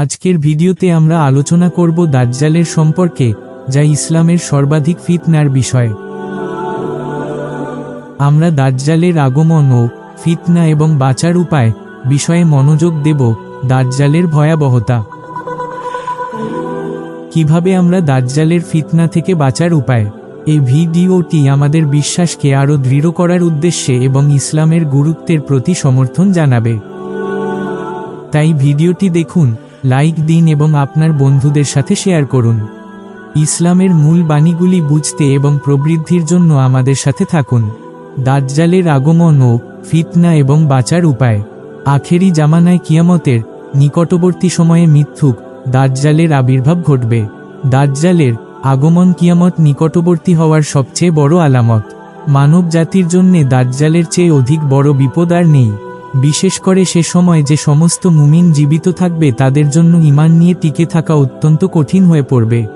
আজকের ভিডিওতে আমরা আলোচনা করব দাজ্জালের সম্পর্কে, যা ইসলামের সর্বাধিক ফিতনার বিষয়। আমরা দাজ্জালের আগমন ও ফিতনা এবং বাঁচার উপায় বিষয়ে মনোযোগ দেব, দাজ্জালের ভয়াবহতা। কীভাবে আমরা দাজ্জালের ফিতনা থেকে বাঁচার উপায়? এই ভিডিওটি আমাদের বিশ্বাসকে আরও দৃঢ় করার উদ্দেশ্যে এবং ইসলামের গুরুত্বের প্রতি সমর্থন জানাবে। তাই ভিডিওটি দেখুন লাইক দিন এবং আপনার বন্ধুদের সাথে শেয়ার করুন। ইসলামের মূল বাণীগুলি বুঝতে এবং প্রবৃদ্ধির জন্য আমাদের সাথে থাকুন। দাজ্জালের আগমন ও ফিতনা এবং বাঁচার উপায়। আখেরি জামানায় কিয়ামতের নিকটবর্তী সময়ে মিথ্যুক দাজ্জালের আবির্ভাব ঘটবে। দাজ্জালের আগমন কিয়ামত নিকটবর্তী হওয়ার সবচেয়ে বড় আলামত। মানব জাতির জন্যে দাজ্জালের চেয়ে অধিক বড় বিপদ আর নেই। বিশেষ করে সে সময় যে সমস্ত মুমিন জীবিত থাকবে তাদের জন্য ইমান নিয়ে টিকে থাকা অত্যন্ত কঠিন হয়ে পড়বে।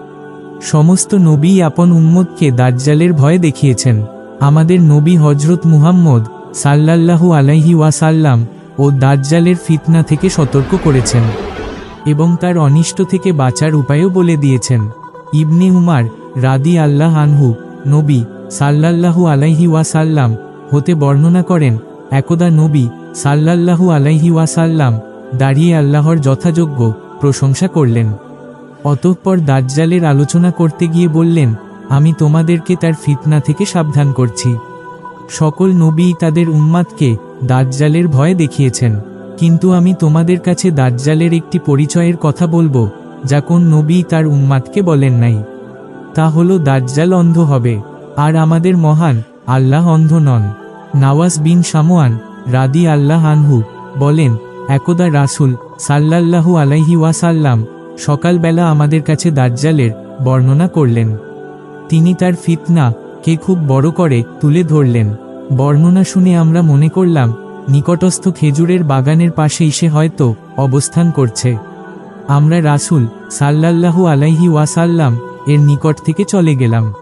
সমস্ত নবী আপন উম্মতকে দাজ্জালের ভয় দেখিয়েছেন। আমাদের নবী হজরত মুহাম্মদ সাল্লাল্লাহু আলাইহি ওয়াসাল্লাম ও দাজ্জালের ফিতনা থেকে সতর্ক করেছেন এবং তার অনিষ্ট থেকে বাঁচার উপায়ও বলে দিয়েছেন। ইবনে উমার রাদি আল্লাহ আনহু নবী সাল্লাল্লাহু আলাইহি ওয়াসাল্লাম হতে বর্ণনা করেন, একদা নবী সাল্লাল্লাহু আলাইহি ওয়াসাল্লাম দাঁড়িয়ে আল্লাহর যথাযোগ্য প্রশংসা করলেন। অতঃপর দাজ্জালের আলোচনা করতে গিয়ে বললেন, আমি তোমাদেরকে তার ফিতনা থেকে সাবধান করছি। সকল নবী তাদের উম্মাদকে দাজ্জালের ভয় দেখিয়েছেন। কিন্তু আমি তোমাদের কাছে দাজ্জালের একটি পরিচয়ের কথা বলব, যা কোন নবী তার উম্মাদকে বলেন নাই। তা হলো দাজ্জাল অন্ধ হবে, আর আমাদের মহান আল্লাহ অন্ধ নন। নাওয়াজ বিন সামোয়ান রাদি আল্লাহ আনহু বলেন, একদা রাসুল সাল্লাল্লাহু আলাইহি ওয়াসাল্লাম সকালবেলা আমাদের কাছে দাজ্জালের বর্ণনা করলেন। তিনি তার ফিতনা কে খুব বড় করে তুলে ধরলেন। বর্ণনা শুনে আমরা মনে করলাম, নিকটস্থ খেজুরের বাগানের পাশেই সে হয়তো অবস্থান করছে। আমরা রাসুল সাল্লাল্লাহু আলাইহি ওয়াসাল্লাম এর নিকট থেকে চলে গেলাম।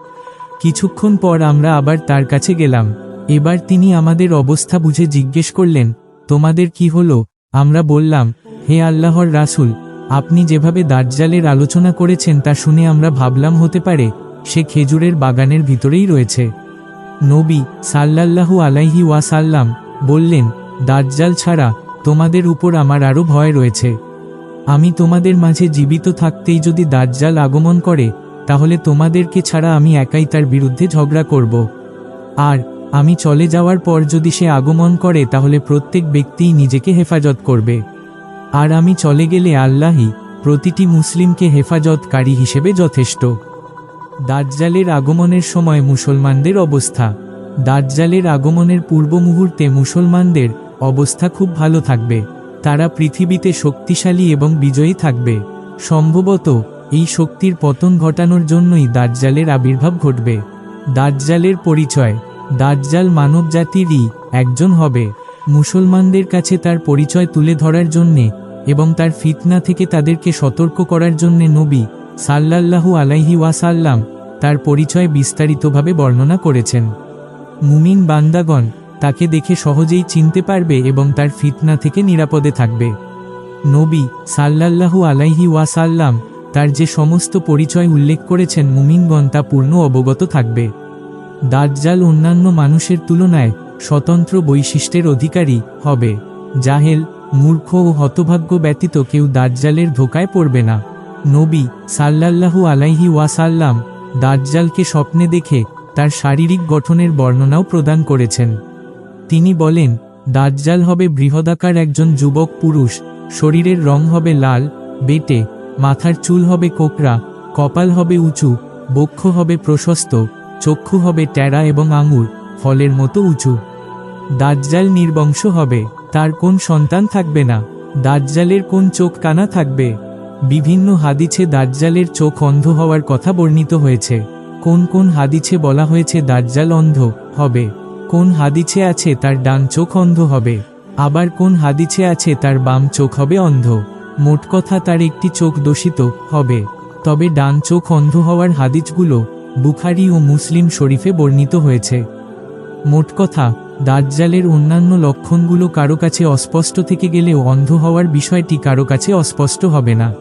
কিছুক্ষণ পর আমরা আবার তার কাছে গেলাম। এবার তিনি আমাদের অবস্থা বুঝে জিজ্ঞেস করলেন, তোমাদের কি হলো? আমরা বললাম, হে আল্লাহর রাসুল, আপনি যেভাবে দাজ্জালের আলোচনা করেছেন তা শুনে আমরা ভাবলাম হতে পারে সে খেজুরের বাগানের ভিতরেই রয়েছে। নবী সাল্লাল্লাহু আলাইহি ওয়াসাল্লাম বললেন, দাজ্জাল ছাড়া তোমাদের উপর আমার আরও ভয় রয়েছে। আমি তোমাদের মাঝে জীবিত থাকতেই যদি দাজ্জাল আগমন করে, তাহলে তোমাদেরকে ছাড়া আমি একাই তার বিরুদ্ধে ঝগড়া করব। আর আমি চলে যাওয়ার পর যদি সে আগমন করে তাহলে প্রত্যেক ব্যক্তিই নিজেকে হেফাজত করবে। আর আমি চলে গেলে আল্লাহই প্রতিটি মুসলিমকে হেফাজতকারী হিসেবে যথেষ্ট। দাজ্জালের আগমনের সময় মুসলমানদের অবস্থা। দাজ্জালের আগমনের পূর্ব মুহূর্তে মুসলমানদের অবস্থা খুব ভালো থাকবে। তারা পৃথিবীতে শক্তিশালী এবং বিজয়ী থাকবে। সম্ভবত এই শক্তির পতন ঘটানোর জন্যই দাজ্জালের আবির্ভাব ঘটবে। দাজ্জালের পরিচয় দাজ্জাল মানবজাতিরই একজন হবে। মুসলমানদের কাছে তার পরিচয় তুলে ধরার জন্যে এবং তার ফিতনা থেকে তাদেরকে সতর্ক করার জন্যে নবী সাল্লাল্লাহু আলাইহি ওয়াসাল্লাম তার পরিচয় বিস্তারিতভাবে বর্ণনা করেছেন। মুমিন বান্দাগণ তাকে দেখে সহজেই চিনতে পারবে এবং তার ফিতনা থেকে নিরাপদে থাকবে। নবী সাল্লাল্লাহু আলাইহি ওয়াসাল্লাম তার যে সমস্ত পরিচয় উল্লেখ করেছেন মুমিনগণ তা পূর্ণ অবগত থাকবে। দাজ্জাল অন্যান্য মানুষের তুলনায় স্বতন্ত্র বৈশিষ্ট্যের অধিকারী হবে। জাহেল, মূর্খ ও হতভাগ্য ব্যতীত কেউ দাজ্জালের ধোকায় পড়বে না। নবী সাল্লাল্লাহু আলাইহি ওয়াসাল্লাম দাজ্জালকে স্বপ্নে দেখে তার শারীরিক গঠনের বর্ণনাও প্রদান করেছেন। তিনি বলেন, দাজ্জাল হবে বৃহদাকার একজন যুবক পুরুষ, শরীরের রং হবে লাল, বেটে, মাথার চুল হবে কোকরা কপাল হবে উঁচু, বক্ষ হবে প্রশস্ত। চক্ষু হবে ট্যারা এবং আঙুর, ফলের মতো উঁচু। দাজ্জাল নির্বংশ হবে, তার কোন সন্তান থাকবে না। দাজ্জালের কোন চোখ কানা থাকবে। বিভিন্ন হাদিছে দাজ্জালের চোখ অন্ধ হওয়ার কথা বর্ণিত হয়েছে। কোন কোন হাদিছে বলা হয়েছে দাজ্জাল অন্ধ হবে। কোন হাদিছে আছে তার ডান চোখ অন্ধ হবে। আবার কোন হাদিছে আছে তার বাম চোখ হবে অন্ধ। মোট কথা তার একটি চোখ দোষিত হবে। তবে ডান চোখ অন্ধ হওয়ার হাদিসগুলো বুখারি ও মুসলিম শরীফে বর্ণিত হয়েছে। মোট কথা, দাজ্জালের অন্যান্য লক্ষণগুলো কারও কাছে অস্পষ্ট থেকে গেলেও অন্ধ হওয়ার বিষয়টি কারও কাছে অস্পষ্ট হবে না।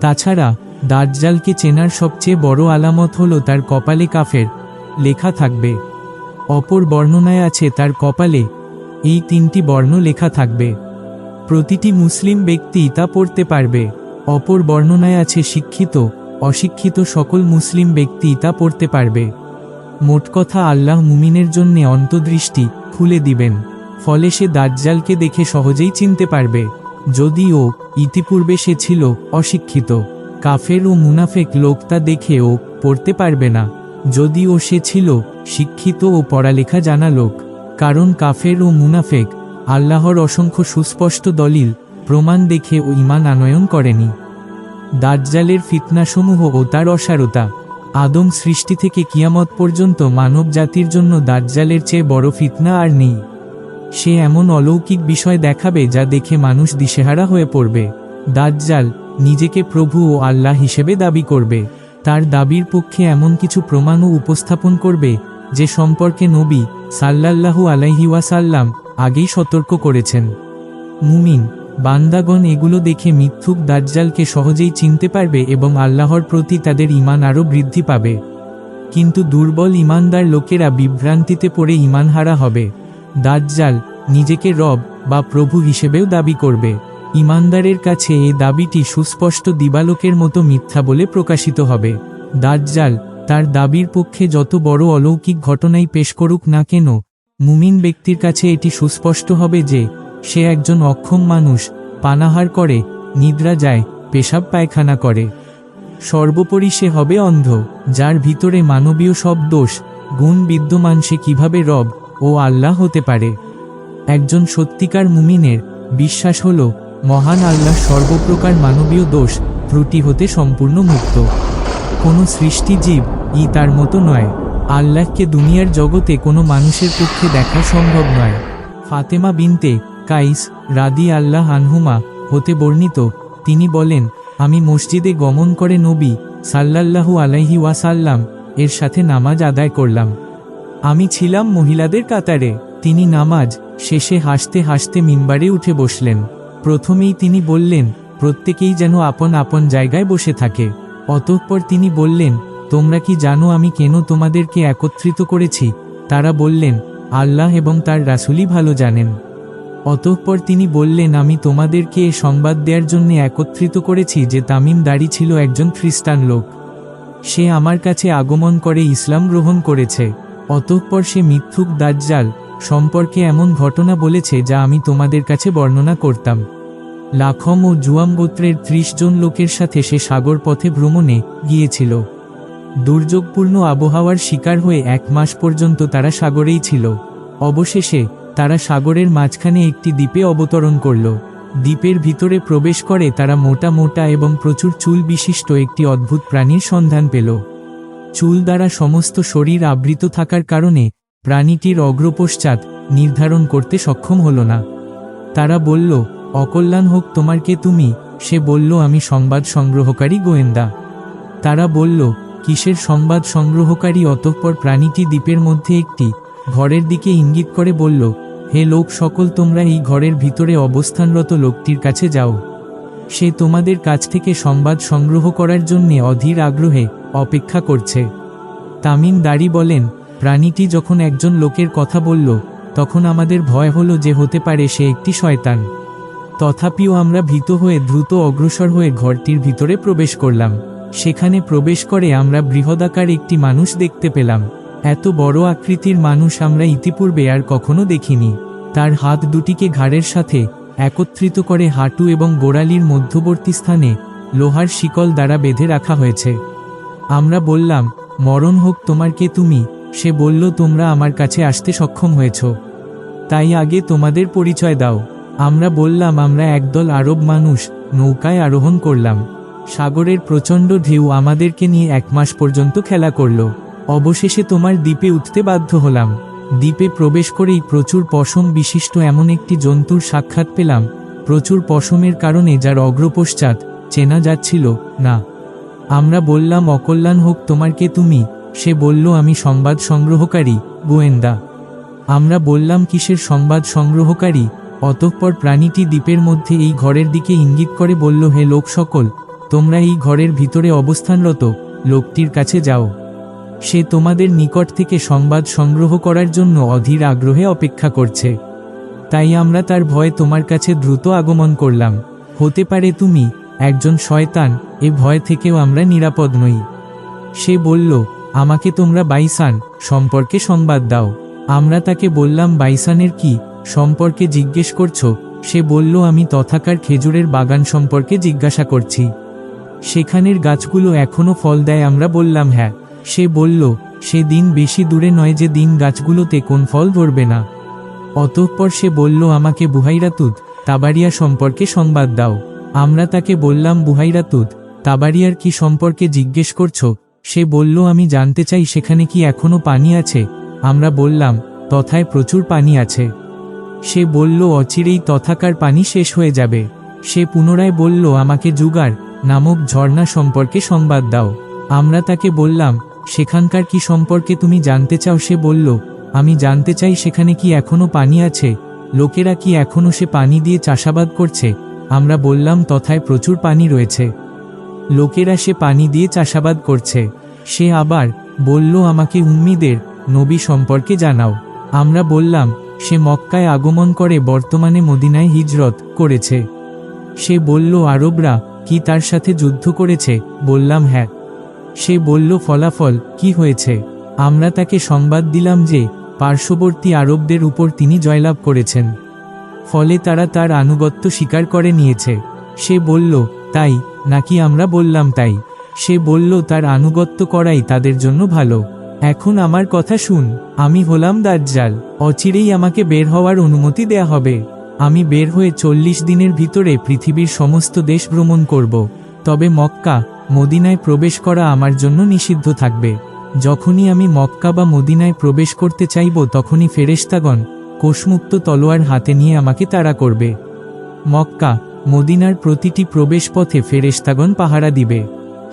তাছাড়া, দাজ্জালকে চেনার সবচেয়ে বড় আলামত হল তার কপালে কাফের লেখা থাকবে। অপর বর্ণনায় আছে তার কপালে এই তিনটি বর্ণ লেখা থাকবে। প্রতিটি মুসলিম ব্যক্তি তা পড়তে পারবে। অপর বর্ণনায় আছে শিক্ষিত অশিক্ষিত সকল মুসলিম ব্যক্তি তা পড়তে পারবে। মোট কথা আল্লাহ মুমিনের জন্যে অন্তদৃষ্টি খুলে দিবেন, ফলে সে দাজ্জালকে দেখে সহজেই চিনতে পারবে যদিও ইতিপূর্বে সে ছিল অশিক্ষিত। কাফের ও মুনাফেক লোক তা দেখে ও পড়তে পারবে না যদিও সে ছিল শিক্ষিত ও পড়ালেখা জানা লোক, কারণ কাফের ও মুনাফেক আল্লাহর অসংখ্য সুস্পষ্ট দলিল প্রমাণ দেখে ও ইমান আনয়ন করেনি। দাজ্জালের ফিতনাসমূহ ও তার অসারতা। আদম সৃষ্টি থেকে কিয়ামত পর্যন্ত মানব জাতির জন্য দাজ্জালের চেয়ে বড় ফিতনা আর নেই। সে এমন অলৌকিক বিষয় দেখাবে যা দেখে মানুষ দিশেহারা হয়ে পড়বে। দাজ্জাল নিজেকে প্রভু ও আল্লাহ হিসেবে দাবি করবে। তার দাবির পক্ষে এমন কিছু প্রমাণও উপস্থাপন করবে, যে সম্পর্কে নবী সাল্লাল্লাহু আলাইহি ওয়াসাল্লাম আগেই সতর্ক করেছেন। মুমিন বান্দাগণ এগুলো দেখে মিথ্যুক দাজ্জালকে সহজেই চিনতে পারবে এবং আল্লাহর প্রতি তাদের ইমান আরও বৃদ্ধি পাবে। কিন্তু দুর্বল ইমানদার লোকেরা বিভ্রান্তিতে পড়ে ইমানহারা হবে। দাজ্জাল নিজেকে রব বা প্রভু হিসেবেও দাবি করবে। ইমানদারের কাছে এই দাবিটি সুস্পষ্ট দিবালোকের মতো মিথ্যা বলে প্রকাশিত হবে। দাজ্জাল তার দাবির পক্ষে যত বড় অলৌকিক ঘটনাই পেশ করুক না কেন, মুমিন ব্যক্তির কাছে এটি সুস্পষ্ট হবে যে সে একজন অক্ষম মানুষ, পানাহার করে, নিদ্রা যায়, পেশাব পায়খানা করে। সর্বোপরি সে হবে অন্ধ, যার ভিতরে মানবীয় সব দোষ, গুণ বিদ্যমান সে কীভাবে রব ও আল্লাহ হতে পারে? একজন সত্যিকার মুমিনের বিশ্বাস হল, মহান আল্লাহ সর্বপ্রকার মানবীয় দোষ, ত্রুটি হতে সম্পূর্ণ মুক্ত। কোনো সৃষ্টিজীব ই তার মতো নয়। আল্লাহকে দুনিয়ার জগতে কোনো মানুষের পক্ষে দেখা সম্ভব নয়। ফাতেমা বিনতে কাইস রাদি আল্লাহ আনহুমা হতে বর্ণিত, তিনি বলেন, আমি মসজিদে গমন করে নবী সাল্লাল্লাহু আলাইহি ওয়াসাল্লাম এর সাথে নামাজ আদায় করলাম। আমি ছিলাম মহিলাদের কাতারে। তিনি নামাজ শেষে হাসতে হাসতে মিম্বারে উঠে বসলেন। প্রথমেই তিনি বললেন, প্রত্যেকেই যেন আপন আপন জায়গায় বসে থাকে। অতঃপর তিনি বললেন, তোমরা কি জানো আমি কেন তোমাদেরকে একত্রিত করেছি? তারা বললেন, আল্লাহ এবং তার রাসুলই ভালো জানেন। অতঃপর তিনি বললেন, আমি তোমাদেরকে এ সংবাদ দেওয়ার জন্য একত্রিত করেছি যে তামিম দাড়ি ছিল একজন খ্রিস্টান লোক। সে আমার কাছে আগমন করে ইসলাম গ্রহণ করেছে। অতঃপর সে মিথ্যুক দাজ্জাল সম্পর্কে এমন ঘটনা বলেছে যা আমি তোমাদের কাছে বর্ণনা করতাম। লাখম ও জুয়াম গোত্রের ত্রিশ জন লোকের সাথে সে সাগর পথে ভ্রমণে গিয়েছিল। দুর্যোগপূর্ণ আবহাওয়ার শিকার হয়ে এক মাস পর্যন্ত তারা সাগরেই ছিল। অবশেষে তারা সাগরের মাঝখানে একটি দ্বীপে অবতরণ করল। দ্বীপের ভিতরে প্রবেশ করে তারা মোটা মোটা এবং প্রচুর চুল বিশিষ্ট একটি অদ্ভুত প্রাণীর সন্ধান পেল। চুল দ্বারা সমস্ত শরীর আবৃত থাকার কারণে প্রাণীটির অগ্রপশ্চাৎ নির্ধারণ করতে সক্ষম হল না। তারা বলল, অকল্যাণ হোক তোমার কে তুমি সে বলল, আমি সংবাদ সংগ্রহকারী গোয়েন্দা তারা বলল, কিসের সংবাদ সংগ্রহকারী? অতঃপর প্রাণীটি দ্বীপের মধ্যে একটি ঘরের দিকে ইঙ্গিত করে বলল হে লোক সকল, তোমরা এই ঘরের ভিতরে অবস্থানরত লোকটির কাছে যাও। সে তোমাদের কাছ থেকে সংবাদ সংগ্রহ করার জন্যে অধীর আগ্রহে অপেক্ষা করছে। তামিম দাড়ি বলেন, প্রাণীটি যখন একজন লোকের কথা বলল, তখন আমাদের ভয় হলো যে হতে পারে সে একটি শয়তান। তথাপিও আমরা ভীত হয়ে দ্রুত অগ্রসর হয়ে ঘরটির ভিতরে প্রবেশ করলাম। সেখানে প্রবেশ করে আমরা বৃহদাকার একটি মানুষ দেখতে পেলাম। এত বড় আকৃতির মানুষ আমরা ইতিপূর্বে আর কখনো দেখিনি। তার হাত দুটিকে ঘাড়ের সাথে একত্রিত করে হাঁটু এবং গোড়ালির মধ্যবর্তী স্থানে লোহার শিকল দ্বারা বেঁধে রাখা হয়েছে। আমরা বললাম, মরণ হোক তোমার কে তুমি। সে বলল, তোমরা আমার কাছে আসতে সক্ষম হয়েছ। তাই আগে তোমাদের পরিচয় দাও। আমরা বললাম, আমরা একদল আরব মানুষ, নৌকায় আরোহণ করলাম। সাগরের প্রচণ্ড ঢেউ আমাদেরকে নিয়ে এক মাস পর্যন্ত খেলা করল। অবশেষে তোমার দ্বীপে উঠতে বাধ্য হলাম। দ্বীপে প্রবেশ করেই প্রচুর পশম বিশিষ্ট এমন একটি জন্তুর সাক্ষাৎ পেলাম। প্রচুর পশমের কারণে যার অগ্রপশ্চাৎ চেনা যাচ্ছিল, না। আমরা বললাম, অকল্যাণ হোক, তোমার কে তুমি? সে বলল, আমি সংবাদ সংগ্রহকারী, গোয়েন্দা। আমরা বললাম, কিসের সংবাদ সংগ্রহকারী? অতঃপর প্রাণীটি দ্বীপের মধ্যে এই ঘরের দিকে ইঙ্গিত করে বলল, হে লোক সকল, তোমরা এই ঘরের ভিতরে অবস্থানরত লোকটির কাছে যাও। সে তোমাদের নিকট থেকে সংবাদ সংগ্রহ করার জন্য অধীর আগ্রহে অপেক্ষা করছে। তাই আমরা তার ভয়ে তোমার কাছে দ্রুত আগমন করলাম। হতে পারে তুমি, একজন শয়তান, এ ভয় থেকেও আমরা নিরাপদ নই। সে বলল, আমাকে তোমরা বাইসান সম্পর্কে সংবাদ দাও। আমরা তাকে বললাম, বাইসানের কি সম্পর্কে জিজ্ঞেস করছ? সে বলল, আমি তথাকার খেজুরের বাগান সম্পর্কে জিজ্ঞাসা করছি। সেখানের গাছগুলো এখনও ফল দেয় আমরা বললাম হ্যাঁ। সে বলল, সে দিন বেশি দূরে নয় যে দিন গাছগুলোতে কোন ফল ধরবে না। অতঃপর সে বলল, আমাকে বুহাইরাতুদ তাবারিয়া সম্পর্কে সংবাদ দাও। আমরা তাকে বললাম বুহাইরাতুদ তাবারিয়ার কি সম্পর্কে জিজ্ঞেস করছ? সে বলল, আমি জানতে চাই সেখানে কি এখনও পানি আছে? আমরা বললাম, তথায় প্রচুর পানি আছে। সে বলল, অচিরেই তথাকার পানি শেষ হয়ে যাবে। সে পুনরায় বলল, আমাকে জুগার নামক ঝর্ণা সম্পর্কে সংবাদ দাও। আমরা তাকে বললাম সেখানকার কি সম্পর্কে তুমি জানতে চাও? সে বলল, আমি জানতে চাই সেখানে কি এখনও পানি আছে। লোকেরা কি এখনও সে পানি দিয়ে চাষাবাদ করছে? আমরা বললাম, তথায় প্রচুর পানি রয়েছে। লোকেরা সে পানি দিয়ে চাষাবাদ করছে। সে আবার বলল, আমাকে উম্মিদের নবী সম্পর্কে জানাও। আমরা বললাম, সে মক্কায় আগমন করে বর্তমানে মদিনায় হিজরত করেছে। সে বলল, আরবরা কি তার সাথে যুদ্ধ করেছে? বললাম হ্যাঁ। সে বলল, ফলাফল, কি হয়েছে? আমরা তাকে সংবাদ দিলাম যে, পার্শ্ববর্তী আরবদের উপর তিনি জয়লাভ করেছেন। ফলে তারা তার আনুগত্য স্বীকার করে নিয়েছে। সে বলল, তাই? নাকি আমরা বললাম তাই? সে বলল, তার আনুগত্য করাই তাদের জন্য ভালো। এখন আমার কথা শুন, আমি হলাম দাজ্জাল, অচিরেই আমাকে বের হওয়ার অনুমতি দেয়া হবে। আমি বের হয়ে চল্লিশ দিনের ভিতরে পৃথিবীর সমস্ত দেশ ভ্রমণ করব। তবে মক্কা মদিনায় প্রবেশ করা আমার জন্য নিষিদ্ধ থাকবে। যখনই আমি মক্কা বা মদিনায় প্রবেশ করতে চাইব তখনই ফেরেশতাগণ কোষমুক্ত তলোয়ার হাতে নিয়ে আমাকে তাড়া করবে। মক্কা, মদিনার প্রতিটি প্রবেশ পথে ফেরেশতাগণ পাহারা দিবে।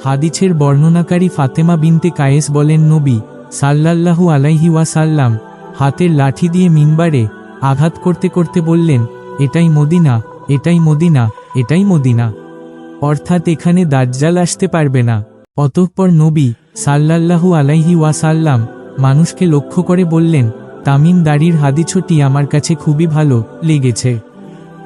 হাদিছের বর্ণনাকারী ফাতেমা বিনতে কায়েস বলেন, নবী সাল্লাল্লাহু আলাইহি ওয়াসাল্লাম হাতের লাঠি দিয়ে মিনবারে আঘাত করতে করতে বললেন, এটাই মদিনা এটাই মদিনা এটাই মদিনা। অর্থাৎ এখানে দাজ্জাল আসতে পারবে না। অতঃপর নবী সাল্লাল্লাহু আলাইহি ওয়াসাল্লাম মানুষকে লক্ষ্য করে বললেন, তামিম দাড়ির হাদিছটি আমার কাছে খুবই ভালো লেগেছে।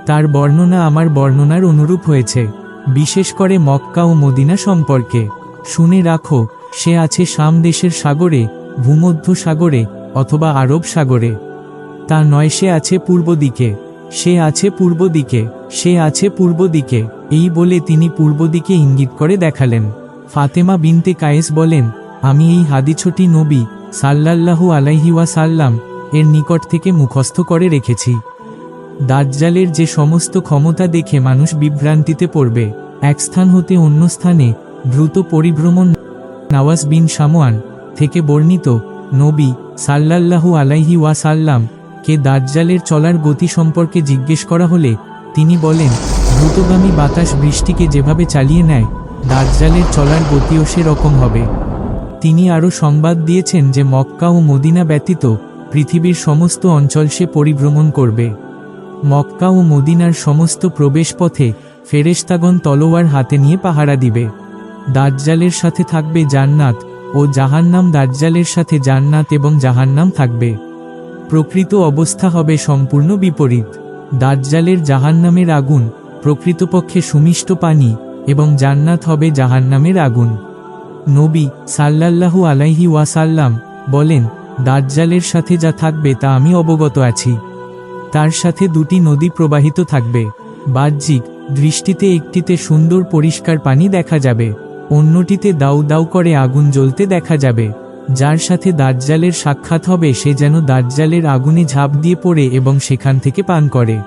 তার বর্ণনা আমার বর্ণনার অনুরূপ হয়েছে। বিশেষ করে মক্কা ও মদিনা সম্পর্কে। শুনে রাখো, সে আছে শাম দেশের সাগরে ভূমধ্য সাগরে অথবা আরব সাগরে। তা নয়, সে আছে পূর্ব দিকে। সে আছে পূর্ব দিকে, সে আছে পূর্ব দিকে, এই বলে তিনি পূর্ব দিকে ইঙ্গিত করে দেখালেন। ফাতেমা বিনতে কায়েস বলেন, আমি এই হাদিছটি নবী, সাল্লাল্লাহু আলাইহি ওয়াসাল্লাম, এর নিকট থেকে মুখস্থ করে রেখেছি। দাজ্জালের যে সমস্ত ক্ষমতা দেখে মানুষ বিভ্রান্তিতে পড়বে, এক স্থান হতে অন্য স্থানে দ্রুত পরিভ্রমণ নওয়াজ বিন সামোয়ান থেকে বর্ণিত নবী, সাল্লাল্লাহু আলাইহি ওয়াসাল্লাম কে দাজ্জালের চলার গতি সম্পর্কে জিজ্ঞেস করা হলে, তিনি বলেন, দ্রুতগামী বাতাস বৃষ্টিকে যেভাবে চালিয়ে নেয়, দাজ্জালের চলার গতিও সেরকম হবে। তিনি আরও সংবাদ দিয়েছেন যে মক্কা ও মদিনা ব্যতীত পৃথিবীর সমস্ত অঞ্চল সে পরিভ্রমণ করবে। মক্কা ও মদিনার সমস্ত প্রবেশপথে ফেরেশতাগণ তলোয়ার হাতে নিয়ে পাহারা দিবে। দাজ্জালের সাথে থাকবে জান্নাত ও জাহান্নাম দাজ্জালের সাথে জান্নাত এবং জাহান্নাম থাকবে। প্রকৃত অবস্থা হবে সম্পূর্ণ বিপরীত। দাজ্জালের জাহান্নামের আগুন, প্রকৃতপক্ষে সুমিষ্ট পানি, এবং জান্নাত হবে জাহান্নামের আগুন। নবী সাল্লাল্লাহু আলাইহি ওয়াসাল্লাম বলেন, দাজ্জালের সাথে যা থাকবে তা আমি অবগত আছি। তার সাথে দুটি নদী প্রবাহিত থাকবে। বাহ্যিক দৃষ্টিতে একটিতে সুন্দর পরিষ্কার পানি দেখা যাবে। অন্যটিতে দাউ দাউ করে আগুন জ্বলতে দেখা যাবে। যার সাথে দাজ্জালের সাক্ষাৎ হবে, সে যেন দাজ্জালের আগুনে ঝাঁপ দিয়ে পড়ে এবং সেখান থেকে পান করে।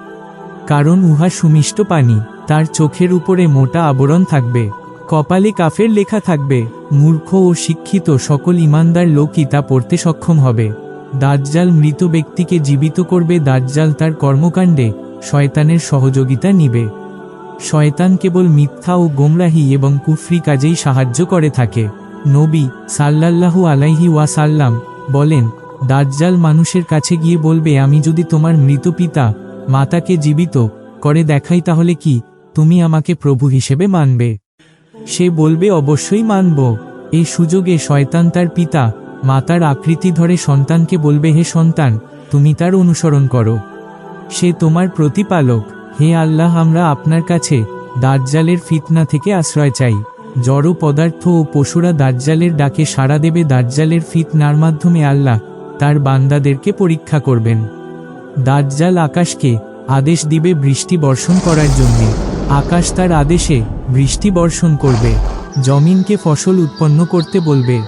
কারণ উহা সুমিষ্ট পানি, তার চোখের উপরে মোটা আবরণ থাকবে, কপালে কাফের লেখা থাকবে, মূর্খ ও শিক্ষিত সকল ইমানদার লোকই তা পড়তে সক্ষম হবে। দাজ্জাল মৃত ব্যক্তিকে জীবিত করবে, দাজ্জাল তার কর্মকাণ্ডে শয়তানের সহযোগিতা নিবে। শয়তান কেবল মিথ্যা ও গোমরাহি এবং কুফরি কাজেই সাহায্য করে থাকে। নবী সাল্লাল্লাহু আলাইহি ওয়াসাল্লাম বলেন, দাজ্জাল মানুষের কাছে গিয়ে বলবে, আমি যদি তোমার মৃত পিতা, মাতাকে জীবিত করে দেখাই তাহলে কি তুমি আমাকে প্রভু হিসেবে মানবে? সে বলবে, অবশ্যই মানব। এই সুযোগে শয়তান তার পিতা, মাতার আকৃতি ধরে সন্তানকে বলবে, হে সন্তান, তুমি তার অনুসরণ করো। সে তোমার প্রতিপালক। হে আল্লাহ, আমরা আপনার কাছে দাজ্জালের ফিতনা থেকে আশ্রয় চাই। জড় পদার্থ ও পশুরা দাজ্জালের ডাকে সাড়া দেবে দাজ্জালের ফিতনার মাধ্যমে আল্লাহ তার বান্দাদেরকে পরীক্ষা করবেন। দাজ্জাল আকাশকে আদেশ দিবে বৃষ্টি বর্ষণ করার জন্যে। আকাশ তার আদেশে বৃষ্টি বর্ষণ করবে। জমিনকে ফসল উৎপন্ন করতে বলবে।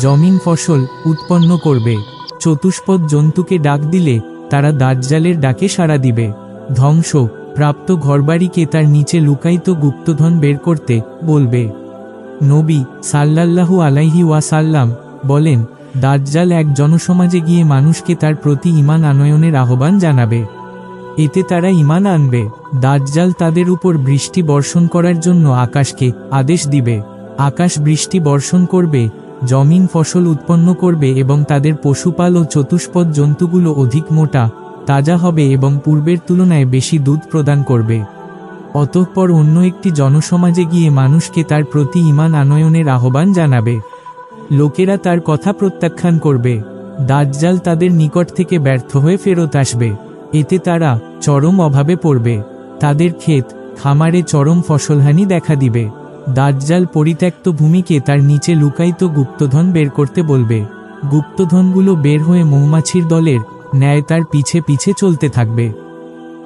জমিন ফসল উৎপন্ন করবে। চতুষ্পদ জন্তুকে ডাক দিলে তারা দাজ্জালের ডাকে সাড়া দিবে। ধ্বংস, প্রাপ্ত ঘরবাড়িকে তার নিচে লুকায়িত গুপ্তধন বের করতে বলবে। নবী সাল্লাল্লাহু আলাইহি ওয়াসাল্লাম বলেন, দাজ্জাল এক জনসমাজে গিয়ে মানুষকে তার প্রতি ইমান আনয়নের আহ্বান জানাবে। এতে তারা ইমান আনবে। দাজ্জাল তাদের উপর বৃষ্টি বর্ষণ করার জন্য আকাশকে আদেশ দিবে। আকাশ বৃষ্টি বর্ষণ করবে, জমিন ফসল উৎপন্ন করবে এবং তাদের পশুপাল ও চতুষ্পদ জন্তুগুলো অধিক মোটা, তাজা হবে এবং পূর্বের তুলনায় বেশি দুধ প্রদান করবে। অতঃপর অন্য একটি জনসমাজে গিয়ে মানুষকে তার প্রতি ইমান আনয়নের আহ্বান জানাবে। লোকেরা তার কথা প্রত্যাখ্যান করবে। দাজ্জাল তাদের নিকট থেকে ব্যর্থ হয়ে ফেরত আসবে। এতে তারা চরম অভাবে পড়বে। তাদের ক্ষেত, খামারে চরম ফসলহানি দেখা দিবে। দাজ্জাল পরিত্যক্ত ভূমিকে তার নিচে লুকায়িত গুপ্তধন বের করতে বলবে। গুপ্তধনগুলো বের হয়ে মৌমাছির দলের ন্যায় তার পিছে পিছে চলতে থাকবে।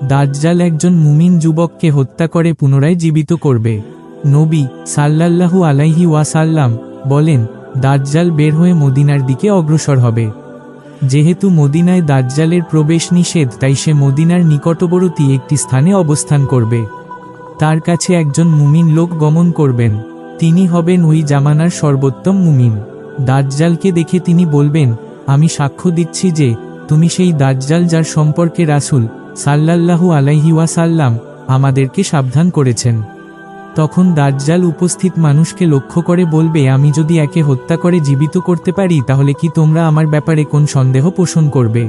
দাজ্জাল একজন মুমিন যুবককে হত্যা করে পুনরায় জীবিত করবে। নবী সাল্লাল্লাহু আলাইহি ওয়াসাল্লাম বলেন, দাজ্জাল বের হয়ে মদিনার দিকে অগ্রসর হবে। যেহেতু মদিনায় দাজ্জালের প্রবেশ নিষেধ, তাই সে মদিনার নিকটবর্তী একটি স্থানে অবস্থান করবে। তার কাছে একজন মুমিন লোক গমন করবেন। তিনি হবেন ওই জামানার সর্বোত্তম মুমিন। দাজ্জালকে দেখে তিনি বলবেন, আমি সাক্ষ্য দিচ্ছি যে, তুমি সেই দাজ্জাল যার সম্পর্কে রাসুল সাল্লাল্লাহু আলাইহি ওয়াসাল্লাম আমাদেরকে সাবধান করেছেন। তখন দাজ্জাল উপস্থিত মানুষকে লক্ষ্য করে বলবে, আমি যদি একে হত্যা করে জীবিত করতে পারি, তাহলে কি তোমরা আমার ব্যাপারে কোন সন্দেহ পোষণ করবে?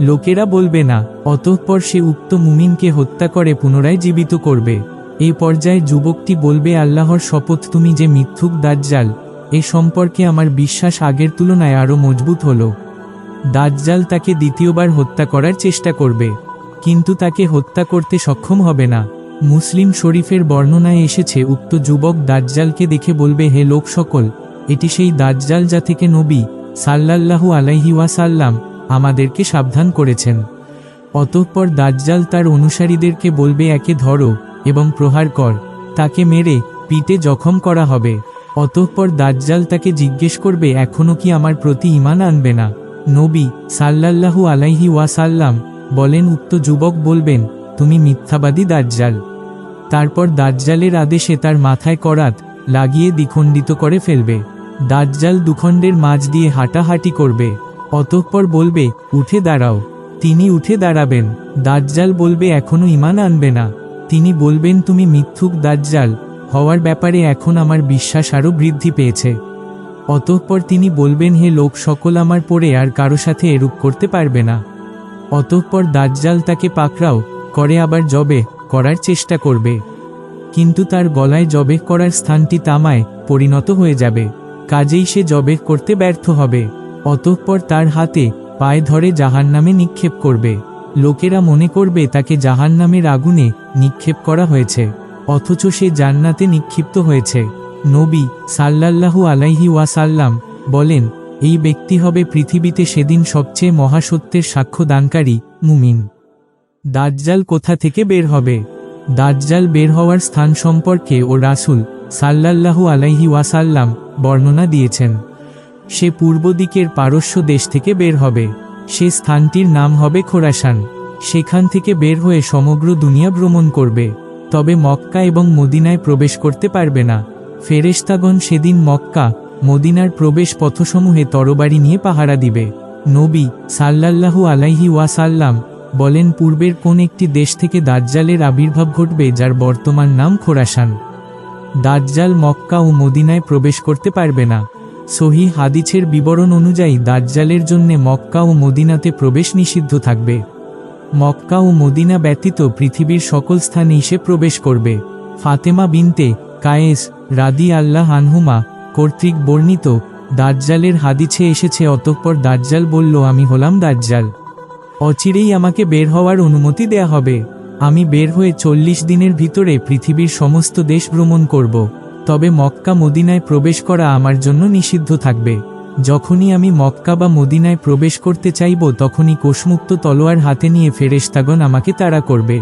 লোকেরা বলবে, না, অতঃপর সে উক্ত মুমিনকে হত্যা করে পুনরায় জীবিত করবে। এই পর্যায়ে যুবকটি বলবে, আল্লাহর শপথ তুমি যে মিথ্যুক দাজ্জাল, এ সম্পর্কে আমার বিশ্বাস আগের তুলনায় আরও মজবুত হলো। দাজ্জাল তাকে দ্বিতীয়বার হত্যা করার চেষ্টা করবে। কিন্তু তাকে হত্যা করতে সক্ষম হবে না। মুসলিম শরীফের বর্ণনায় এসেছে, উক্ত যুবক দাজ্জালকে দেখে বলবে, হে লোক সকল, এটি সেই দাজ্জাল যা থেকে নবী সাল্লাল্লাহু আলাইহি ওয়াসাল্লাম আমাদেরকে সাবধান করেছেন। অতঃপর দাজ্জাল তার অনুসারীদেরকে বলবে, একে ধরো এবং প্রহার কর, তাকে মেরে পিটে জখম করা হবে। অতঃপর দাজ্জাল তাকে জিজ্ঞেস করবে এখনও কি আমার প্রতি ইমান আনবে না? নবী সাল্লাল্লাহু আলাইহি ওয়াসাল্লাম বলেন, উক্ত যুবক বলবেন, তুমি মিথ্যাবাদী দাজ্জাল। তারপর দাজ্জালের আদেশে তার মাথায় করাত লাগিয়ে দ্বিখণ্ডিত করে ফেলবে। দাজ্জাল দুখণ্ডের মাঝ দিয়ে হাঁটাহাঁটি করবে। অতঃপর বলবে, উঠে দাঁড়াও। তিনি উঠে দাঁড়াবেন। দাজ্জাল বলবে এখনও ইমান আনবে না। তিনি বলবেন, তুমি মিথ্যুক দাজ্জাল। হওয়ার ব্যাপারে এখন আমার বিশ্বাস আরও বৃদ্ধি পেয়েছে। অতঃপর তিনি বলবেন, হে লোক, সকল আমার পরে আর কারও সাথে এরূপ করতে পারবে না। অতঃপর দাজ্জাল তাকে পাকড়াও, করে আবার জবে করার চেষ্টা করবে। কিন্তু তার গলায় জবে করার স্থানটি তামায় পরিণত হয়ে যাবে। কাজেই সে জবে করতে ব্যর্থ হবে। অতঃপর তার হাতে পায়ে ধরে জাহান নামে নিক্ষেপ করবে। লোকেরা মনে করবে তাকে জাহান নামের আগুনে নিক্ষেপ করা হয়েছে। অথচ সে জান্নাতে নিক্ষিপ্ত হয়েছে। নবী সাল্লাল্লাহু আলাইহি ওয়াসাল্লাম বলেন এই ব্যক্তি হবে পৃথিবীতে সেদিন সবচেয়ে মহাসত্যের সাক্ষ্য দানকারী মুমিন। দাজ্জাল কোথা থেকে বের হবে? দাজ্জাল বের হওয়ার স্থান সম্পর্কে ও রাসুল সাল্লাল্লাহু আলাইহি ওয়াসাল্লাম বর্ণনা দিয়েছেন। সে পূর্ব দিকের পারস্য দেশ থেকে বের হবে। সে স্থানটির নাম হবে খোরাসান। সেখান থেকে বের হয়ে সমগ্র দুনিয়া ভ্রমণ করবে। তবে মক্কা এবং মদিনায় প্রবেশ করতে পারবে না। ফেরেশতাগণ সেদিন মক্কা মদিনার প্রবেশ পথসমূহে তরবারি নিয়ে পাহারা দিবে। নবী সাল্লাল্লাহু আলাইহি ওয়াসাল্লাম বলেন, পূর্বের কোন একটি দেশ থেকে দাজ্জালের আবির্ভাব ঘটবে যার বর্তমান নাম খোরাসান। দাজ্জাল মক্কা ও মদিনায় প্রবেশ করতে পারবে না। সহি হাদিছের বিবরণ অনুযায়ী দাজ্জালের জন্য মক্কা ও মদিনাতে প্রবেশ নিষিদ্ধ থাকবে। মক্কা ও মদিনা ব্যতীত পৃথিবীর সকল স্থানে সে প্রবেশ করবে। ফাতেমা বিনতে কায়েস রাদি আল্লাহ আনহুমা কর্তৃক বর্ণিত, দাজ্জালের হাদিছে এসেছে, অতঃপর দাজ্জাল বলল, আমি হলাম দাজ্জাল। অচিরেই আমাকে বের হওয়ার অনুমতি দেয়া হবে। আমি বের হয়ে চল্লিশ দিনের ভিতরে পৃথিবীর সমস্ত দেশ ভ্রমণ করব। তবে মক্কা মদিনায় প্রবেশ করা আমার জন্য নিষিদ্ধ থাকবে। যখনই আমি মক্কা বা মদিনায় প্রবেশ করতে চাইব, তখনই কোষমুক্ত তলোয়ার হাতে নিয়ে ফেরেশতাগণ আমাকে তাড়া করবে।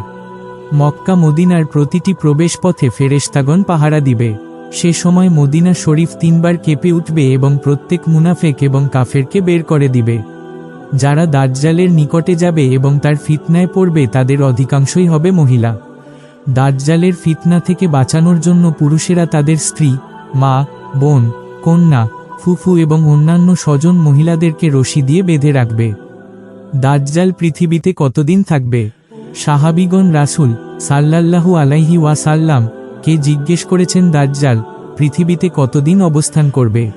মক্কা মদিনার প্রতিটি প্রবেশ পথে ফেরেশতাগণ পাহারা দিবে। সে সময় মদিনা শরীফ তিনবার কেঁপে উঠবে এবং প্রত্যেক মুনাফেক এবং কাফেরকে বের করে দিবে। যারা দাজ্জালের নিকটে যাবে এবং তার ফিতনায় পড়বে তাদের অধিকাংশই হবে মহিলা। দাজ্জালের ফিতনা থেকে বাঁচানোর জন্য পুরুষেরা তাদের স্ত্রী, মা, বোন, কন্যা, ফুফু এবং অন্যান্য স্বজন মহিলাদেরকে রশি দিয়ে বেঁধে রাখবে। দাজ্জাল পৃথিবীতে কতদিন থাকবে? সাহাবিগণ রাসুল সাল্লাল্লাহু আলাইহি ওয়াসাল্লাম কে জিজ্ঞেস করেছেন দাজ্জাল, পৃথিবীতে কতদিন অবস্থান করবে?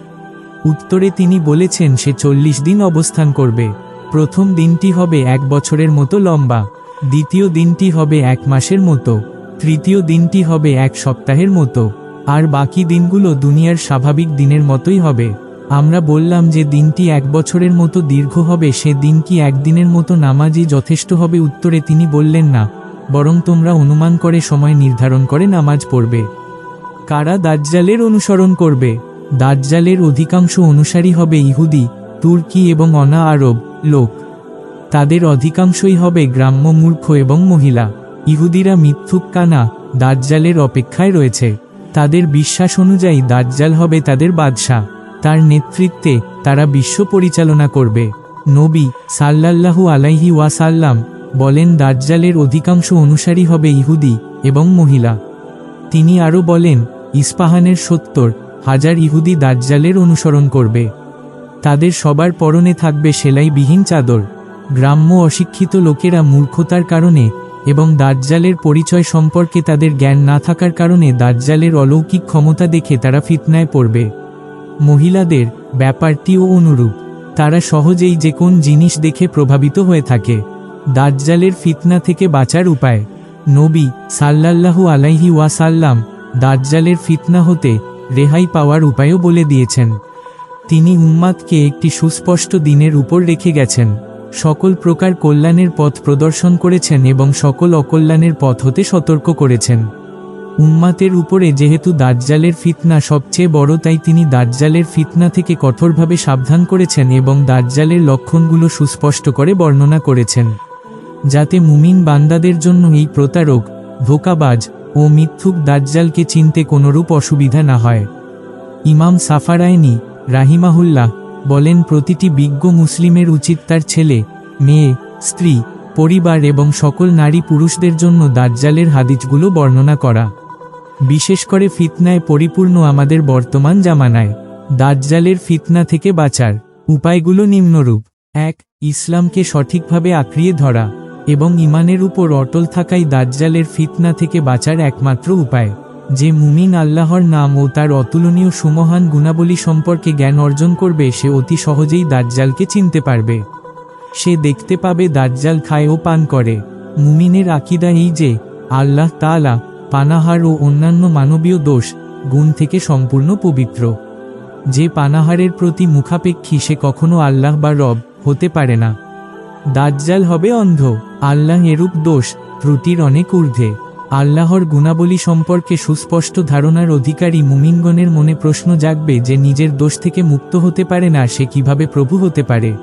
উত্তরে তিনি বলেছেন, সে চল্লিশ দিন অবস্থান করবে। প্রথম দিনটি হবে এক বছরের মতো লম্বা, দ্বিতীয় দিনটি হবে এক মাসের মতো, তৃতীয় দিনটি হবে এক সপ্তাহের মতো, আর বাকি দিনগুলো দুনিয়ার স্বাভাবিক দিনের মতোই হবে। আমরা বললাম যে দিনটি এক বছরের মতো দীর্ঘ হবে, সে দিন কি একদিনের মতো নামাজই যথেষ্ট হবে। উত্তরে তিনি বললেন, না বরং তোমরা অনুমান করে সময় নির্ধারণ করে নামাজ পড়বে। কারা দাজ্জালের অনুসরণ করবে? দাজ্জালের অধিকাংশ অনুসারী হবে ইহুদি, তুর্কি এবং অনা আরব লোক। তাদের অধিকাংশই হবে গ্রাম্য মূর্খ এবং মহিলা। ইহুদিরা মিথ্যুক কানা দাজ্জালের অপেক্ষায় রয়েছে। তাদের বিশ্বাস অনুযায়ী দাজ্জাল হবে তাদের বাদশাহ। তার নেতৃত্বে তারা বিশ্ব পরিচালনা করবে। নবী সাল্লাল্লাহু আলাইহি ওয়াসাল্লাম বলেন, দাজ্জালের অধিকাংশ অনুসারী হবে ইহুদি এবং মহিলা। তিনি আরও বলেন, ইস্পাহানের সত্তর হাজার ইহুদি দাজ্জালের অনুসরণ করবে। তাদের সবার পরনে থাকবে সেলাইবিহীন চাদর। গ্রাম্য অশিক্ষিত লোকেরা মূর্খতার কারণে এবং দাজ্জালের পরিচয় সম্পর্কে তাদের জ্ঞান না থাকার কারণে দাজ্জালের অলৌকিক ক্ষমতা দেখে তারা ফিতনায় পড়বে। মহিলাদের ব্যাপারটিও অনুরূপ। তারা সহজেই যে কোন জিনিস দেখে প্রভাবিত হয়ে থাকে। দাজ্জালের ফিতনা থেকে বাঁচার উপায়। নবী সাল্লাল্লাহু আলাইহি ওয়াসাল্লাম দাজ্জালের ফিতনা হতে রেহাই পাওয়ার উপায়ও বলে দিয়েছেন। তিনি উম্মাদকে একটি সুস্পষ্ট দিনের উপর রেখে গেছেন। সকল প্রকার কল্যাণের পথ প্রদর্শন করেছেন এবং সকল অকল্যাণের পথ হতে সতর্ক করেছেন। উম্মাতের উপরে যেহেতু দাজ্জালের ফিতনা সবচেয়ে বড়, তাই তিনি দাজ্জালের ফিতনা থেকে কঠোরভাবে সাবধান করেছেন এবং দাজ্জালের লক্ষণগুলো সুস্পষ্ট করে বর্ণনা করেছেন। যাতে মুমিন বান্দাদের জন্য এই প্রতারক, ধোকাবাজ ও মিথ্যুক দাজ্জালকে চিনতে কোনোরূপ অসুবিধা না হয়। ইমাম সাফারায়নি রাহিমাহুল্লাহ বলেন, প্রতিটি বিজ্ঞ মুসলিমের উচিত তার ছেলে, মেয়ে, স্ত্রী, পরিবার এবং সকল নারী পুরুষদের জন্য দাজ্জালের হাদিসগুলো বর্ণনা করা। বিশেষ করে ফিতনায় পরিপূর্ণ আমাদের বর্তমান জামানায় দাজ্জালের ফিতনা থেকে বাঁচার উপায়গুলো নিম্নরূপ। এক, ইসলামকে সঠিকভাবে আঁকড়িয়ে ধরা। এবং ইমানের উপর অটল থাকাই দাজ্জালের ফিতনা থেকে বাঁচার একমাত্র উপায়। যে মুমিন আল্লাহর নাম ও তার অতুলনীয় সুমহান গুণাবলী সম্পর্কে জ্ঞান অর্জন করবে, সে অতি সহজেই দাজ্জালকে চিনতে পারবে। সে দেখতে পাবে দাজ্জাল খায় ও পান করে। মুমিনের আকিদা এই যে, আল্লাহ তাআলা, পানাহার ও অন্যান্য মানবীয় দোষ, গুণ থেকে সম্পূর্ণ পবিত্র। যে পানাহারের প্রতি মুখাপেক্ষী, সে কখনো আল্লাহ বা রব হতে পারে না। দাজ্জাল হবে অন্ধ। আল্লাহ এরূপ দোষ, ত্রুটির অনেক ঊর্ধ্বে। আল্লাহর গুণাবলী সম্পর্কে সুস্পষ্ট ধারণার অধিকারী মুমিনগণের মনে প্রশ্ন জাগবে যে নিজের দোষ থেকে মুক্ত হতে পারে না, সে কীভাবে প্রভু হতে পারে?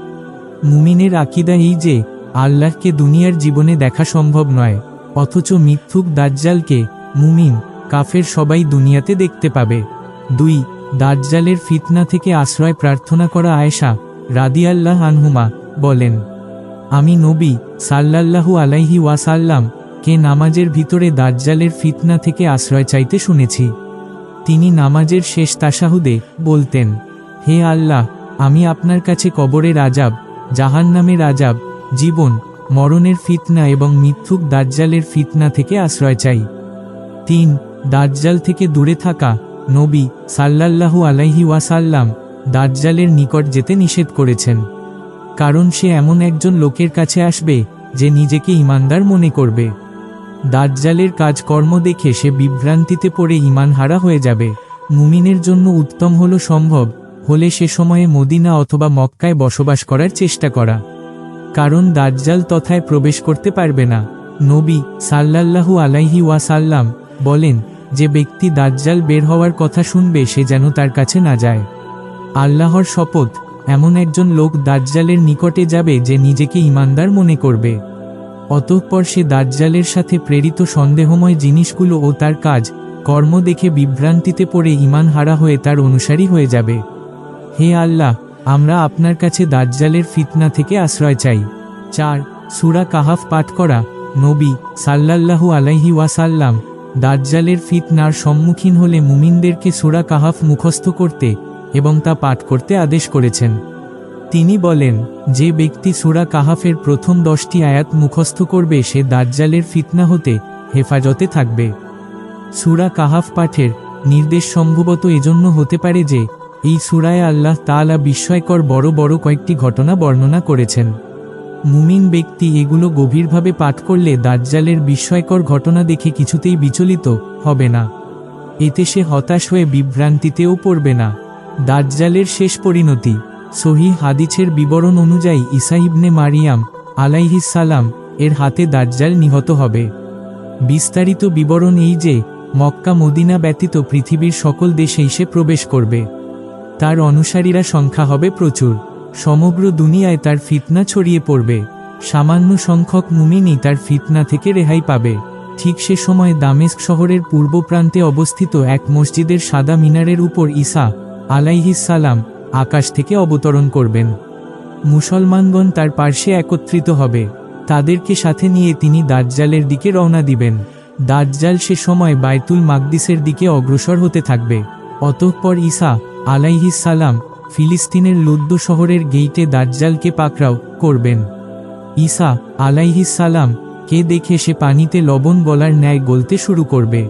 মুমিনের আকিদা এই যে, আল্লাহকে দুনিয়ার জীবনে দেখা সম্ভব নয়, অথচ মিথ্যুক দাজ্জালকে মুমিন, কাফের সবাই দুনিয়াতে দেখতে পাবে। দুই, দাজ্জালের ফিতনা থেকে আশ্রয় প্রার্থনা করা আয়েশা রাদিয়াল্লাহ আনহুমা বলেন। আমি নবী সাল্লাল্লাহু আলাইহি ওয়াসাল্লাম কে নামাজের ভিতরে দাজ্জালের ফিতনা থেকে আশ্রয় চাইতে শুনেছি। তিনি নামাজের শেষ তাসাহুদে বলতেন, হে আল্লাহ, আমি আপনার কাছে কবরের আজাব জাহান্নামের আজাব জীবন, মরণের ফিতনা এবং মিথ্যুক দাজ্জালের ফিতনা থেকে আশ্রয় চাই। তিন, দাজ্জাল থেকে দূরে থাকা নবী সাল্লাল্লাহু আলাইহি ওয়াসাল্লাম দাজ্জালের নিকট যেতে নিষেধ করেছেন। কারণ সে এমন একজন লোকের কাছে আসবে, যে নিজেকে ইমানদার মনে করবে। দাজ্জালের কাজকর্ম দেখে সে বিভ্রান্তিতে পড়ে ইমান হারা হয়ে যাবে। মুমিনের জন্য উত্তম হল সম্ভব, হলে সে সময়ে মদিনা অথবা মক্কায় বসবাস করার চেষ্টা করা। কারণ দাজ্জাল তথায় প্রবেশ করতে পারবে না। নবী সাল্লাল্লাহু আলাইহি ওয়াসাল্লাম বলেন, যে ব্যক্তি দাজ্জাল বের হওয়ার কথা শুনবে, সে যেন তার কাছে না যায়। আল্লাহর শপথ এমন একজন লোক দাজ্জালের নিকটে যাবে যে নিজেকে ইমানদার মনে করবে। অতঃপর সে দাজ্জালের সাথে প্রেরিত সন্দেহময় জিনিসগুলো ও তার কাজ, কর্ম দেখে বিভ্রান্তিতে পড়ে ইমান হারা হয়ে তার অনুসারী হয়ে যাবে। হে আল্লাহ, আমরা আপনার কাছে দাজ্জালের ফিতনা থেকে আশ্রয় চাই। চার, সুরা কাহাফ পাঠ করা। নবী সাল্লাল্লাহু আলাইহি ওয়াসাল্লাম দাজ্জালের ফিতনার সম্মুখীন হলে মুমিনদেরকে সুরা কাহাফ মুখস্থ করতে এবং তা পাঠ করতে আদেশ করেছেন। তিনি বলেন, যে ব্যক্তি সুরা কাহাফের প্রথম দশটি আয়াত মুখস্থ করবে সে দাজ্জালের ফিতনা হতে হেফাজতে থাকবে। সুরা কাহাফ পাঠের নির্দেশ সম্ভবত এজন্য হতে পারে যে, এই সুরায় আল্লাহ তাআলা বিস্ময়কর বড় বড় কয়েকটি ঘটনা বর্ণনা করেছেন। মুমিন ব্যক্তি এগুলো গভীরভাবে পাঠ করলে দাজ্জালের বিস্ময়কর ঘটনা দেখে কিছুতেই বিচলিত হবে না। এতে সে হতাশ হয়ে বিভ্রান্তিতেও পড়বে না। দাজ্জালের শেষ পরিণতি, সহি হাদিছের বিবরণ অনুযায়ী ইসা ইবনে মারিয়াম আলাইহিস সালাম এর হাতে দাজ্জাল নিহত হবে। বিস্তারিত বিবরণ এই যে, মক্কা মদিনা ব্যতীত পৃথিবীর সকল দেশেই সে প্রবেশ করবে। তার অনুসারীরা সংখ্যা হবে প্রচুর। সমগ্র দুনিয়ায় তার ফিতনা ছড়িয়ে পড়বে। সামান্য সংখ্যক মুমিনই তার ফিতনা থেকে রেহাই পাবে। ঠিক সে সময় দামেস্ক শহরের পূর্ব প্রান্তে অবস্থিত এক মসজিদের সাদা মিনারের উপর আলাইহিস সালাম, আকাশ থেকে অবতরণ করবেন। মুসলমানগণ তার পার্শ্বে একত্রিত হবে। তাদেরকে সাথে নিয়ে তিনি দাজ্জালের দিকে রওনা দিবেন। দাজ্জাল সে সময় বায়তুল মাকদিসের দিকে অগ্রসর হতে থাকবে। অতঃপর আলাইহিস সালাম ফিলিস্তিনের লুদ্দ শহরের গেইটে দাজ্জালকে পাকড়াও করবেন। আলাইহিস সালাম কে দেখে সে পানিতে লবণ গলার ন্যায় গলতে শুরু করবে।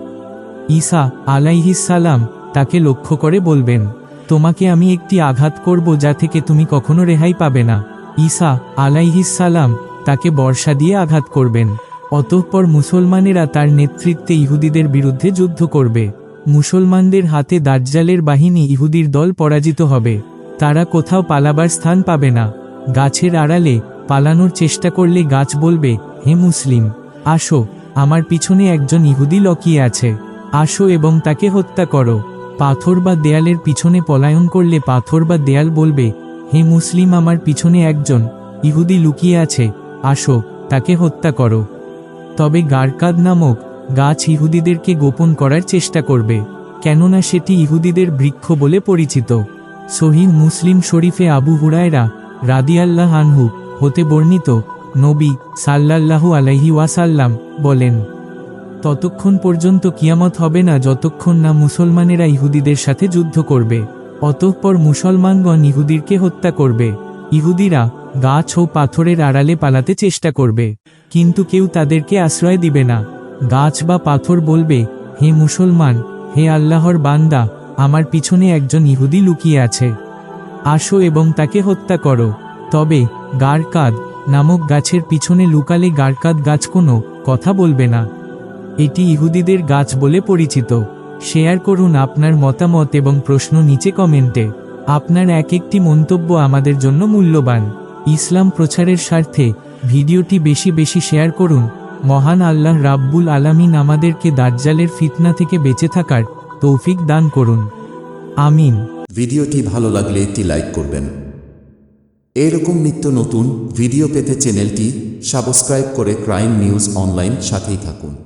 আলাইহিস সালাম তাকে লক্ষ্য করে বলবেন তোমাকে আমি একটি আঘাত করব যা থেকে তুমি কখনো রেহাই পাবে না। ঈসা আলাইহিস সালাম তাকে বর্ষা দিয়ে আঘাত করবেন। অতঃপর মুসলমানেরা তার নেতৃত্বে ইহুদিদের বিরুদ্ধে যুদ্ধ করবে। মুসলমানদের হাতে দাজ্জালের বাহিনী ইহুদির দল পরাজিত হবে। তারা কোথাও পালাবার স্থান পাবে না। গাছের আড়ালে পালানোর চেষ্টা করলে গাছ বলবে, হে মুসলিম, আসো, আমার পিছনে একজন ইহুদি লকিয়ে আছে। আসো এবং তাকে হত্যা করো। পাথর বা দেয়ালের পিছনে পলায়ন করলে পাথর বা দেয়াল বলবে, হে মুসলিম, আমার পিছনে একজন ইহুদি লুকিয়ে আছে, আসো, তাকে হত্যা করো। তবে গারকাদ নামক গাছ ইহুদিদেরকে গোপন করার চেষ্টা করবে, কেননা সেটি ইহুদিদের বৃক্ষ বলে পরিচিত। সহিহ মুসলিম শরীফে আবু হুরায়রা রাদিয়াল্লাহ আনহু হতে বর্ণিত, নবী সাল্লাল্লাহু আলাইহি ওয়াসাল্লাম বলেন ততক্ষণ পর্যন্ত কিয়ামত হবে না যতক্ষণ না মুসলমানেরা ইহুদিদের সাথে যুদ্ধ করবে। অতঃপর মুসলমানগণ ইহুদিরকে হত্যা করবে। ইহুদিরা গাছ ও পাথরের আড়ালে পালাতে চেষ্টা করবে। কিন্তু কেউ তাদেরকে আশ্রয় দিবে না। গাছ বা পাথর বলবে, হে মুসলমান, হে আল্লাহর বান্দা, আমার পিছনে একজন ইহুদি লুকিয়ে আছে। আসো এবং তাকে হত্যা করো। তবে গারকাদ নামক গাছের পিছনে লুকালে গারকাদ গাছ কোনো কথা বলবে না। এটি ইহুদিদের গাছ বলে পরিচিত। শেয়ার করুন আপনার মতামত এবং প্রশ্ন নিচে কমেন্টে। আপনার এক একটি মন্তব্য আমাদের জন্য মূল্যবান। ইসলাম প্রচারের স্বার্থে ভিডিওটি বেশি বেশি শেয়ার করুন। মহান আল্লাহ রাব্বুল আলামিন আমাদেরকে দাজ্জালের ফিতনা থেকে বেঁচে থাকার তৌফিক দান করুন। আমিন। ভিডিওটি ভালো লাগলে একটি লাইক করবেন। এরকম নিত্য নতুন ভিডিও পেতে চ্যানেলটি সাবস্ক্রাইব করে ক্রাইম নিউজ অনলাইন সাথেই থাকুন।